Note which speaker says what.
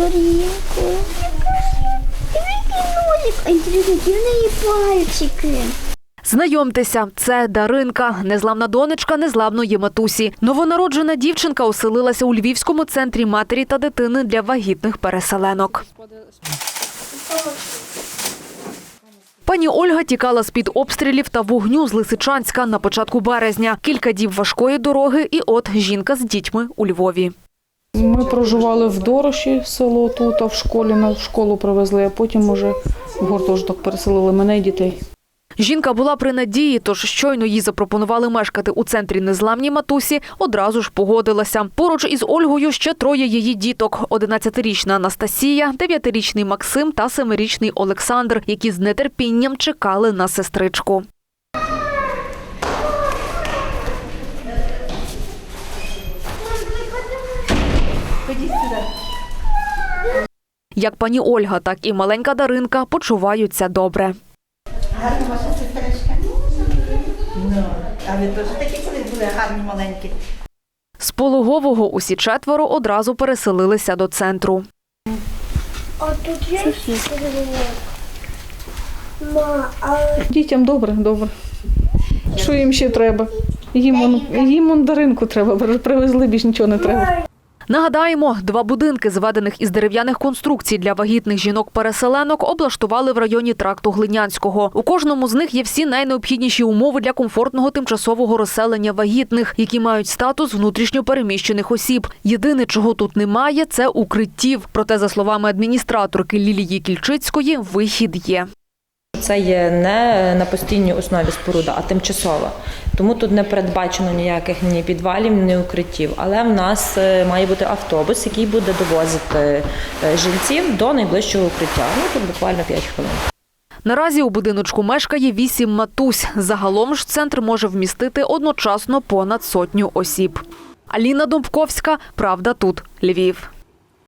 Speaker 1: В неї пальчики.
Speaker 2: Знайомтеся, це Даринка, незламна донечка незламної матусі. Новонароджена дівчинка оселилася у Львівському центрі матері та дитини для вагітних переселенок. Пані Ольга тікала з-під обстрілів та вогню з Лисичанська на початку березня. Кілька діб важкої дороги, і от жінка з дітьми у Львові.
Speaker 3: Ми проживали в Дороші, село тут, а в школі на школу привезли, а потім уже в гуртожиток переселили мене і дітей.
Speaker 2: Жінка була при надії, тож щойно їй запропонували мешкати у центрі незламній матусі, одразу ж погодилася. Поруч із Ольгою ще троє її діток: 11-річна Анастасія, 9-річний Максим та 7-річний Олександр, які з нетерпінням чекали на сестричку. Як пані Ольга, так і маленька Даринка почуваються добре.
Speaker 4: Гарна ваша сестричка. Ну, а ви теж такі коли були гарні маленькі.
Speaker 2: З пологового усі четверо одразу переселилися до центру.
Speaker 1: А тут є Ма, а
Speaker 3: Дітям добре, добре. Що їм ще треба? Їм, он- їм он даринку треба, привезли, більш нічого не треба.
Speaker 2: Нагадаємо, два будинки, зведених із дерев'яних конструкцій для вагітних жінок-переселенок, облаштували в районі тракту Глинянського. У кожному з них є всі найнеобхідніші умови для комфортного тимчасового розселення вагітних, які мають статус внутрішньо переміщених осіб. Єдине, чого тут немає, це укриттів. Проте, за словами адміністраторки Лілії Кільчицької, вихід є.
Speaker 5: Це є не на постійній основі споруда, а тимчасова. Тому тут не передбачено ніяких ні підвалів, ні укриттів. Але в нас е, має бути автобус, який буде довозити е, жильців до найближчого укриття. Ну тут буквально 5 хвилин.
Speaker 2: Наразі у будиночку мешкає вісім матусь. Загалом ж центр може вмістити одночасно понад сотню осіб. Аліна Домбковська, Правда тут, Львів.